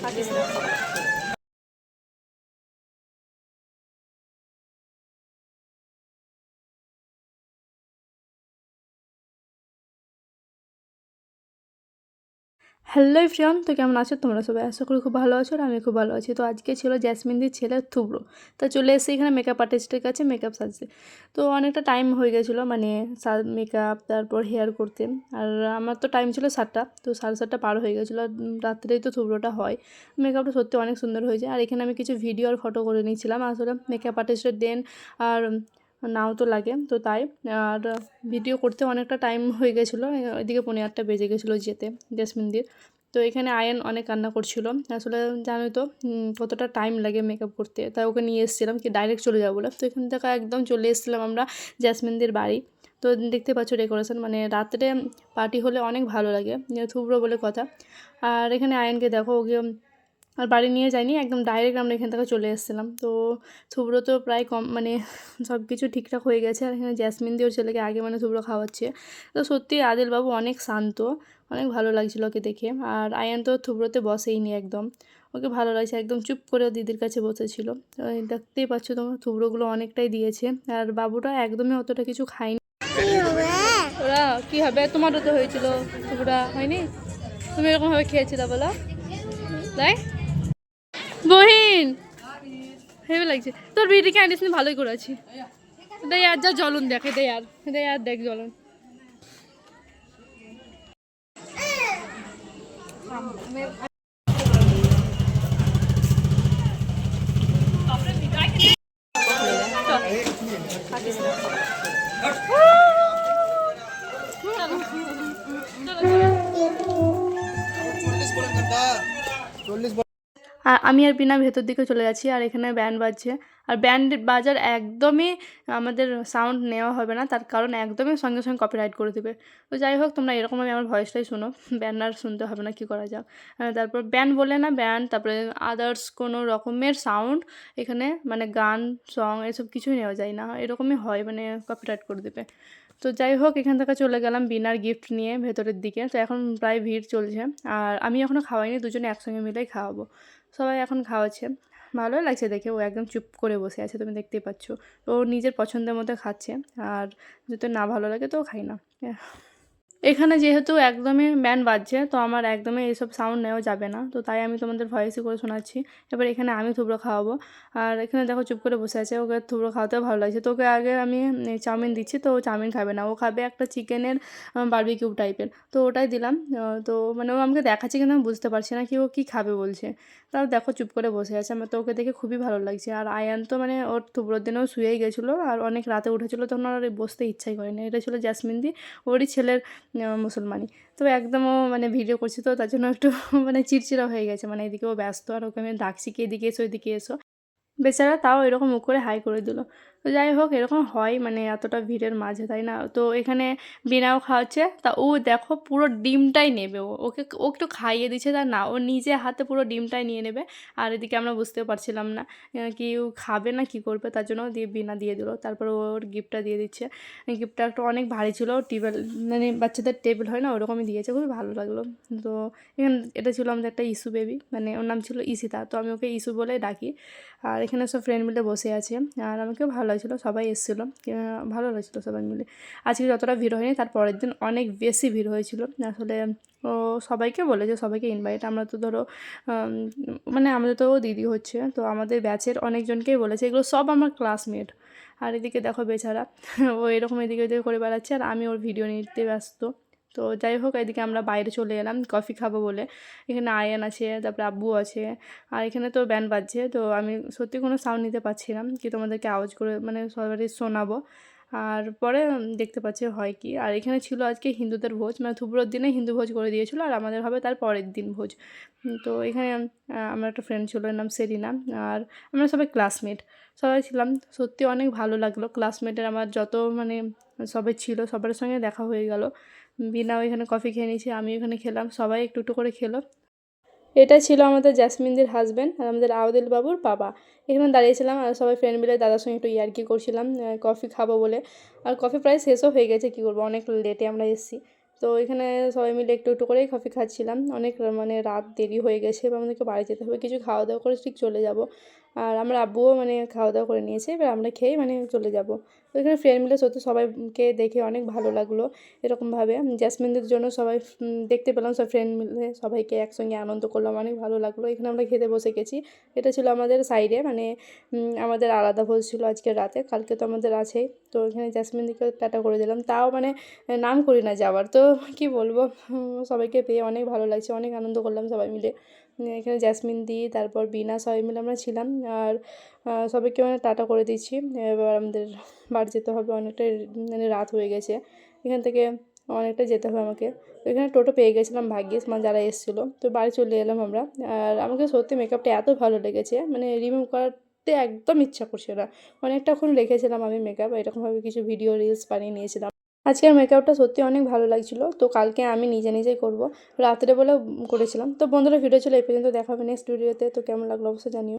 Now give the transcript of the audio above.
থাকিস না হ্যালো ফ্রিয়ন তো কেমন আছো? তোমরা সবাই আশা করি খুব ভালো আছো আর আমি খুব ভালো আছি। তো আজকে ছিল জ্যাসমিনদির ছেলে থুবড়ো। তা চলে এসে এখানে মেকআপ আর্টিস্টের কাছে মেকআপ সাজতে। তো অনেকটা টাইম হয়ে গেছিল মানে মেকআপ তারপর হেয়ার করতে। আর আমার তো টাইম ছিল সাতটা, তো সাড়ে সাতটা পার হয়ে গেছিল। রাত্রেই তো থুবড়োটা হয়। মেকআপটা সত্যি অনেক সুন্দর হয়েছে। আর এখানে আমি কিছু ভিডিও আর ফটো করে নিয়েছিলাম। আসলে মেকআপ আর্টিস্টের দেন আর নাও তো লাগে। তো তাই, আর ভিডিও করতে অনেকটা টাইম হয়ে গেছিল। এদিকে পনেরো আটটা বেজে গেছিল যেতে জেসমিনদির তো এখানে আয়ন অনেক কান্না করছিল। আসলে জানোই তো কতটা টাইম লাগে মেকআপ করতে। তাই ওকে নিয়ে এসেছিলাম কি ডাইরেক্ট চলে যাব বলে। তো এখান থেকে একদম চলে এসেছিলাম আমরা জ্যাসমিনদের বাড়ি। তো দেখতে পাচ্ছ ডেকোরেশন মানে রাত্রে পার্টি হলে অনেক ভালো লাগে। থুবড়ো বলে কথা। আর এখানে আয়নকে দেখো, ওকে আর বাড়ি নিয়ে যাইনি, একদম ডাইরেক্ট আমরা এখান থেকে চলে এসেছিলাম। তো থুবড়ো তো প্রায় কম মানে সব কিছু ঠিকঠাক হয়ে গেছে। আর এখানে জ্যাসমিন দিয়ে ছেলেকে আগে মানে থুবড়ো খাওয়াচ্ছে। তো সত্যি আদিলবাবু অনেক শান্ত, অনেক ভালো লাগছিল ওকে দেখে। আর আয়ান তো থুবড়োতে বসেই নি একদম। ওকে ভালো লাগছে, একদম চুপ করে দিদির কাছে বসেছিল। দেখতেই পাচ্ছ তোমার থুবড়োগুলো অনেকটাই দিয়েছে। আর বাবুটা একদমই অতটা কিছু খায়নি। ওরা কি হবে? তোমারও তো হয়েছিল থুবড়া হয়নি? তুমি এরকমভাবে খেয়েছিলে বলো? তাই? হেবে লাগছে। তোর বিটিকে আনিস ভালোই করেছি। দেয় আর যা জ্বলন দেখ এটাই আর এটাই আর দেখ জ্বলন। আর আমি আর বিনা ভেতর দিকে চলে যাচ্ছি, আর এখানে ব্যান্ড বাজছে। আর ব্যান্ড বাজার একদমই আমাদের সাউন্ড নেওয়া হবে না, তার কারণ একদমই সঙ্গে সঙ্গে কপিরাইট করে দেবে। তো যাই হোক, তোমরা এরকমভাবে আমার ভয়েসটাই শোনো ব্যান্ড আর শুনতে হবে না, কী করা যাক। তারপর ব্যান্ড বলে না ব্যান্ড তারপরে আদার্স কোনো রকমের সাউন্ড এখানে মানে গান সং এসব কিছুই নেওয়া যায় না, এরকমই হয় মানে কপিরাইট করে দেবে। তো যাই হোক, এখান থেকে চলে গেলাম বিনার গিফট নিয়ে ভেতরের দিকে। তো এখন প্রায় ভিড় চলছে। আর আমি এখনও খাওয়াইনি, দুজনে একসঙ্গে মিলেই খাওয়াবো। সবাই এখন খাওয়াচ্ছে। ভালোই লাগছে দেখে, ও একদম চুপ করে বসে আছে, তুমি দেখতেই পাচ্ছ। ও নিজের পছন্দের মতো খাচ্ছে, আর যদি না ভালো লাগে তো খাই না। এখানে যেহেতু একদমই ব্যান্ড বাজছে, তো আমার একদমই এইসব সাউন্ড নেওয়া যাবে না। তো তাই আমি তোমাদের ভয়েসই করে শোনাচ্ছি। এবার এখানে আমি থুবড়ো খাওয়াবো। আর এখানে দেখো চুপ করে বসে আছে, ওকে থুবড়ো খাওয়াতেও ভালো লাগছে। তো ওকে আগে আমি চাউমিন দিচ্ছি, তো ও চাউমিন খাবে না। ও খাবে একটা চিকেনের বারবিকিউ টাইপের তো ওটাই দিলাম। তো মানে ও আমাকে দেখাচ্ছে কিন্তু আমি বুঝতে পারছি না, কি ও কী খাবে বলছে। তাও দেখো চুপ করে বসে আছে। আমার তো ওকে দেখে খুবই ভালো লাগছে। আর আয়ান তো মানে ওর থুবড়োর দিনেও শুয়েই গেছিল। আর অনেক রাতে উঠেছিলো, তখন আর বসতে ইচ্ছাই করেনি। এটা ছিল জ্যাসমিন দি। ওরই ছেলের আহ, মুসলমানি তো একদমও মানে ভিডিও করছি তো তার জন্য একটু মানে চিড়চিড়া হয়ে গেছে। মানে এদিকেও ব্যস্ত আর ওকে আমি ডাকছি কি এদিকে এসো এদিকে এসো। বেচারা তাও এরকম মুখ করে হাই করে দিল। তো যাই হোক, এরকম হয় মানে এতটা ভিড়ের মাঝে, তাই না? তো এখানে বিনাও খাওয়াচ্ছে। তা ও দেখো পুরো ডিমটাই নেবে। ও, ওকে, ও একটু খাইয়ে দিচ্ছে, তা না, ও নিজে হাতে পুরো ডিমটাই নিয়ে নেবে। আর এদিকে আমরা বুঝতেও পারছিলাম না কি ও খাবে না, কি করবে, তার জন্য দিয়ে বিনা দিয়ে দিল। তারপর ওর গিফটটা দিয়ে দিচ্ছে। গিফটটা একটু অনেক ভারী ছিল, টেবিল মানে বাচ্চাদের টেবিল হয় না, ওরকমই দিয়েছে, খুবই ভালো লাগল। তো এখানে, এটা ছিল আমাদের একটা ইস্যু বেবি মানে ওর নাম ছিল ইসিতা তো আমি ওকে ইস্যু বলে ডাকি। আর এখানে সব ফ্রেন্ড মিলে বসে আছে, আর আমাকেও ভালো লাগছিল, সবাই এসেছিল। ভালো লাগছিল সবাই মিলে। আজকে যতটা ভিড় হয়নি, তার পরের দিন অনেক বেশি ভিড় হয়েছিল। আসলে, ও সবাইকে বলেছে সবাইকে ইনভাইট আমরা তো ধরো মানে আমাদের তো দিদি হচ্ছে, তো আমাদের ব্যাচের অনেকজনকেই বলেছে, এগুলো সব আমার ক্লাসমেট আর এদিকে দেখো বেচারা, ও এরকম এদিকে ওদিকে করে বেড়াচ্ছে, আর আমি ওর ভিডিও নিতে ব্যস্ত। তো যাই হোক, এদিকে আমরা বাইরে চলে এলাম, কফি খাব বলে। এখানে আয়ান আছে, তারপরে আব্বু আছে, আর এখানে তো ব্যান্ড বাজছে। তো আমি সত্যি কোনো সাউন্ড নিতে পারছিলাম কি তোমাদেরকে আওয়াজ করে মানে সবারই শোনাবো। আর পরে দেখতে পাচ্ছি হয় কি। আর এখানে ছিল আজকে হিন্দুদের ভোজ মানে থুবড়োর দিনে হিন্দু ভোজ করে দিয়েছিলো, আর আমাদের হবে তার পরের দিন ভোজ। তো এখানে আমার একটা ফ্রেন্ড ছিল, এর নাম সেরিনা, আর আমরা সবাই ক্লাসমেট সবাই ছিলাম, সত্যি অনেক ভালো লাগল। ক্লাসমেটের আমার যত মানে সবাই ছিল, সবার সঙ্গে দেখা হয়ে গেল। বিনাও এখানে কফি খেয়ে নিয়েছি আমি এখানে খেলাম, সবাই একটু একটু করে খেলো। এটা ছিল আমাদের জ্যাসমিনদের হাজব্যান্ড আর আমাদের আওদিল বাবুর বাবা। এখানে দাঁড়িয়েছিলাম আর সবাই ফ্রেন্ড মিলে দাদার সঙ্গে একটু ইয়ার্কি করছিলাম কফি খাব বলে। আর কফি প্রায় শেষও হয়ে গেছে, কী করব, অনেক লেটে আমরা এসেছি। তো এখানে সবাই মিলে একটু একটু করেই কফি খাচ্ছিলাম। অনেক মানে রাত দেরি হয়ে গেছে বা আমাদেরকে বাড়ি যেতে হবে, কিছু খাওয়া দাওয়া করে ঠিক চলে যাব। আর আমার আব্বুও মানে খাওয়া দাওয়া করে নিয়েছে, এবার আমরা খেয়েই মানে চলে যাব। এখানে ফ্রেন্ড মিলে সত্যি সবাইকে দেখে অনেক ভালো লাগল এরকমভাবে। জ্যাসমিনদের জন্য সবাই দেখতে পেলাম সব ফ্রেন্ড মিলে, সবাইকে একসঙ্গে আনন্দ করলাম, অনেক ভালো লাগল। এখানে আমরা খেতে বসে গেছি। এটা ছিল আমাদের সাইডে মানে আমাদের আলাদা ভোজ ছিল আজকের রাতে, কালকে তো আমাদের আছেই তো এখানে জ্যাসমিন দিকে টাটা করে দিলাম। তাও মানে নাম করি না যাওয়ার। তো কি বলব সবাইকে পেয়ে অনেক ভালো লাগছে, অনেক আনন্দ করলাম সবাই মিলে। এখানে জ্যাসমিন দি, তারপর বিনা সবাই মিলে আমরা ছিলাম। আর সবাইকে মানে টাটা করে দিচ্ছি। এবার আমাদের বাড়ি যেতে হবে, অনেকটাই মানে রাত হয়ে গেছে। এখান থেকে অনেকটা যেতে হবে আমাকে। তো এখানে টোটো পেয়ে গেছিলাম ভাগ্যিস মানে যারা এসেছিল। তো বাড়ি চলে এলাম আমরা। আর আমাকে সত্যি মেকআপটা এত ভালো লেগেছে মানে রিমুভ করতে একদম ইচ্ছা করছে না। অনেকটাক্ষণ রেখেছিলাম আমি মেকআপ এরকমভাবে কিছু ভিডিও রিলস বানিয়ে নিয়েছিলাম। আজকের মেকআপটা সত্যি অনেক ভালো লাগছিল। তো কালকে আমি নিজে নিজেই করব। রাত্রে বলে করেছিলাম। তো বন্ধুরা ভিডিও ছিল এই পর্যন্ত। দেখা হবে নেক্সট ভিডিওতে তো কেমন লাগল অবশ্যই জানিও।